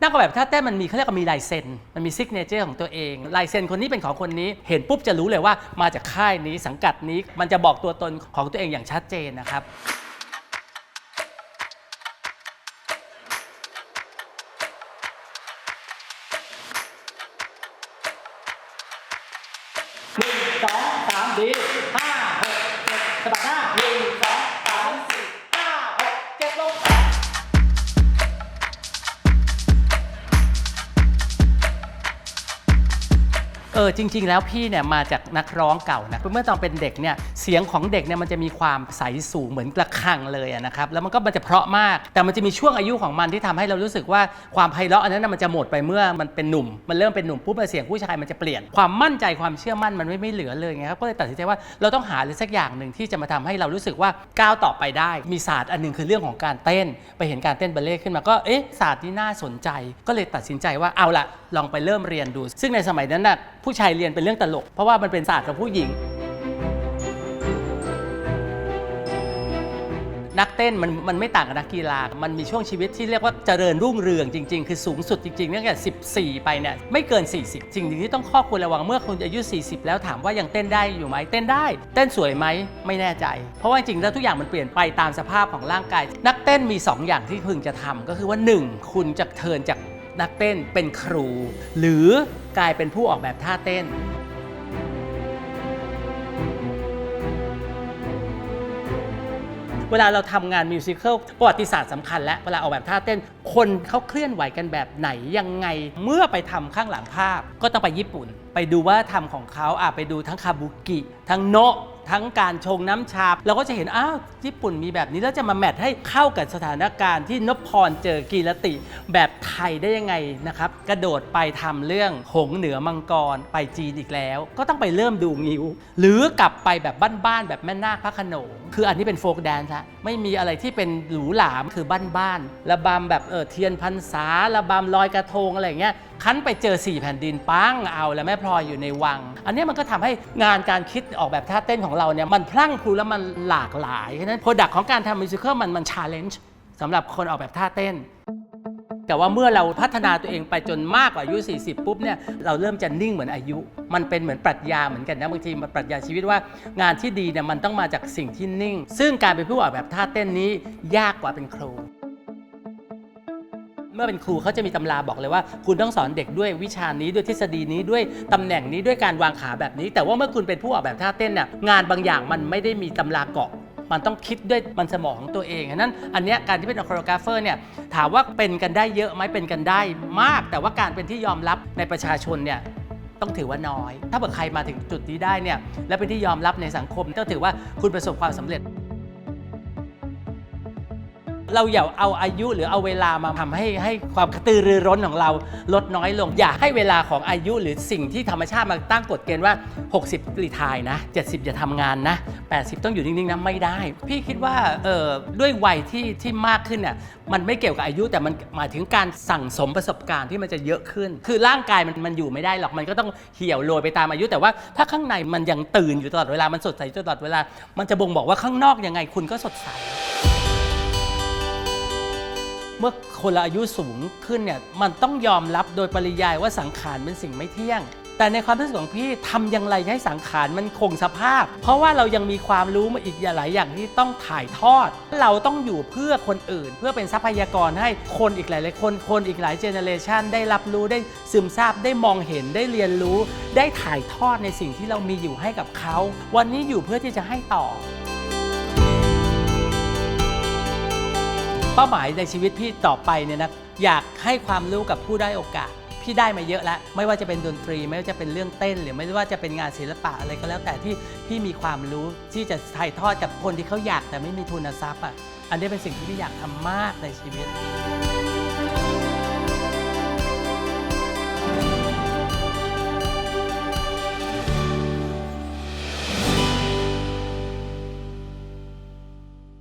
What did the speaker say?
นักออกแบบท่าเต้นมันมีเขาเรียกว่ามีลายเซ็นมันมีซิกเนเจอร์ของตัวเองลายเซ็นคนนี้เป็นของคนนี้ เห็นปุ๊บจะรู้เลยว่ามาจากค่ายนี้สังกัดนี้มันจะบอกตัวตนของตัวเองอย่างชัดเจนนะครับหนึ่งสองสามดีห้าหกเจ็ดสะบัดหน้าหนึ่งสองสามสี่ห้าหกเจ็ดลง เออจริง ๆ แล้วพี่เนี่ยมาจากนักร้องเก่านะเมื่อตอนเป็นเด็กเนี่ยเสียงของเด็กเนี่ยมันจะมีความใสสูงเหมือนกระคังเลยอะนะครับแล้วมันก็มันจะเพราะมาก แต่มันจะมีช่วงอายุของมันที่ทำให้เรารู้สึกว่าความไพเราะอันนั้นนะมันจะหมดไปเมื่อมันเป็นหนุ่ม มันเริ่มเป็นหนุ่มปุ๊บเสียงผู้ชายมันจะเปลี่ยนความมั่นใจความเชื่อมั่นมันไม่ไม่เหลือเลยไงครับก็เลยตัดสินใจว่าเราต้องหาอะไรสักอย่างหนึ่งที่จะมาทำให้เรารู้สึกว่าก้าวต่อไปได้ มีศาสตร์อันหนึงคือเรื่องของการเต้น ไปเห็นการเต้นบัลเล่ต์ขึ้นมาก็เอ๊ะศาสตร์นี้น่าสนใจ ก็เลยตัดสินใจว่าเอาละลองไปเริ่มเรียนดู ซึ่งในสมัยนั้นน่ะ ผู้ชายเรียนเป็นเรื่องตลก เพราะว่ามันเป็นศาสตร์ของผู้หญิง นักเต้นมันมันไม่ต่างกับนักกีฬา มันมีช่วงชีวิตที่เรียกว่าเจริญรุ่งเรืองจริง ๆ คือสูงสุดจริงๆตั้งแต่14 ไปเนี่ยไม่เกิน 40สิ่งหนึ่งที่ต้องข้อควรระวังเมื่อคุณอายุ 40 แล้วถามว่ายังเต้นได้อยู่ไหมเต้นได้ เต้นสวยไหมไม่แน่ใจ เพราะว่าจริงแล้วทุกอย่างมันเปลี่ยนไปตามสภาพของร่างกาย นักเต้นมี 2 อย่างที่พึงจะทำก็คือว่า 1 คุณจะเทินจาก นักเต้นเป็นครู หรือกลายเป็นผู้ออกแบบท่าเต้น เวลาเราทำงานมิวสิควลประวัติศาสตร์สำคัญและเวลาออกแบบท่าเต้น คนเขาเคลื่อนไหวกันแบบไหนยังไง เมื่อไปทำข้างหลังภาพ ก็ต้องไปญี่ปุ่น ไปดูว่าทำของเขาอะไปดูทั้งคาบุกิทั้งโนะ ทั้งการชงน้ำชา เราก็จะเห็น อ้าว ญี่ปุ่นมีแบบนี้ แล้วจะมาแมทให้เข้ากับสถานการณ์ที่นพพรเจอกีรติ แบบไทยได้ยังไงนะครับ กระโดดไปทำเรื่องหงเหนือมังกรไปจีนอีกแล้ว ก็ต้องไปเริ่มดูงิ้ว หรือกลับไปแบบบ้านๆแบบแม่นาคพระขนงคืออันนี้เป็นโฟกแดนซ์ฮะไม่มีอะไรที่เป็นหรูหรามคือบ้านๆระบำแบบเออเทียนพรรษาระบำลอยกระทงอะไรอย่างเงี้ยคั้นไปเจอ 4 แผ่นดินปังเอาแล้วแม่พลอยอยู่ในวัง อันนี้มันก็ทำให้งานการคิดออกแบบท่าเต้นของเราเนี่ยมันพลั่งพลูแล้วมันหลากหลายฉะนั้นโปรดักของการทำมิวสิควลมันมันชาเลนจ์สำหรับคนออกแบบท่าเต้นแต่ว่าเมื่อเราพัฒนาตัวเองไปจนมากกว่าอายุ 40 ปุ๊บเนี่ยเราเริ่มจะนิ่งเหมือนอายุ มันเป็นเหมือนปรัชญาเหมือนกันนะบางทีมันปรัชญาชีวิตว่างานที่ดีเนี่ยมันต้องมาจากสิ่งที่นิ่ง ซึ่งการเป็นผู้ออกแบบท่าเต้นนี้ยากกว่าเป็นครู เมื่อเป็นครูเขาจะมีตำราบอกเลยว่า คุณต้องสอนเด็กด้วยวิชานี้ด้วยทฤษฎีนี้ด้วยตำแหน่งนี้ด้วยการวางขาแบบนี้ แต่ว่าเมื่อคุณเป็นผู้ออกแบบท่าเต้นเนี่ยงานบางอย่างมันไม่ได้มีตำราเกาะมันต้องคิดด้วยมันสมองของตัวเองนั้นอันนี้การที่เป็นคอโรกราฟเฟอร์เนี่ยถามว่าเป็นกันได้เยอะไหมเป็นกันได้มาก แต่ว่าการเป็นที่ยอมรับในประชาชนเนี่ยต้องถือว่าน้อย ถ้าเกิดใครมาถึงจุดนี้ได้เนี่ยและเป็นที่ยอมรับในสังคมก็ถือว่าคุณประสบความสำเร็จ เราอย่าเอาอายุหรือเอาเวลามาทำให้ให้ความกระตือรือร้นของเราลดน้อยลง อย่าให้เวลาของอายุหรือสิ่งที่ธรรมชาติมาตั้งกฎเกณฑ์ว่า 60รีทายนะ 70 อย่าทำงานนะ 80 ต้องอยู่นิ่งๆนะไม่ได้ พี่คิดว่าเออด้วยวัยที่ที่มากขึ้นน่ะมันไม่เกี่ยวกับอายุแต่มันหมายถึงการสั่งสมประสบการณ์ที่มันจะเยอะขึ้น คือร่างกายมันมันอยู่ไม่ได้หรอกมันก็ต้องเหี่ยวโรยไปตามอายุ แต่ว่าถ้าข้างในมันยังตื่นอยู่ตลอดเวลามันสดใสตลอดเวลา มันจะบ่งบอกว่าข้างนอกยังไงคุณก็สดใส เมื่อคนละอายุสูงขึ้นเนี่ยมันต้องยอมรับโดยปริยายว่าสังขารเป็นสิ่งไม่เที่ยง แต่ในความรู้สึกของพี่ทำอย่างไรให้สังขารมันคงสภาพ เพราะว่าเรายังมีความรู้มาอีกหลายอย่างที่ต้องถ่ายทอด เราต้องอยู่เพื่อคนอื่น เพื่อเป็นทรัพยากรให้คนอีกหลายๆคนคนอีกหลายเจเนเรชันได้รับรู้ได้ซึมซาบได้มองเห็นได้เรียนรู้ ได้ถ่ายทอดในสิ่งที่เรามีอยู่ให้กับเขา วันนี้อยู่เพื่อที่จะให้ต่อ เป้าหมายในชีวิตพี่ต่อไปเนี่ยนะอยากให้ความรู้กับผู้ได้โอกาส พี่ได้มาเยอะแล้ว ไม่ว่าจะเป็นดนตรี ไม่ว่าจะเป็นเรื่องเต้น หรือไม่ว่าจะเป็นงานศิลปะอะไรก็แล้วแต่ที่พี่มีความรู้ที่จะถ่ายทอดกับคนที่เขาอยากแต่ไม่มีทุนทรัพย์อะอันนี้เป็นสิ่งที่พี่อยากทำมากในชีวิต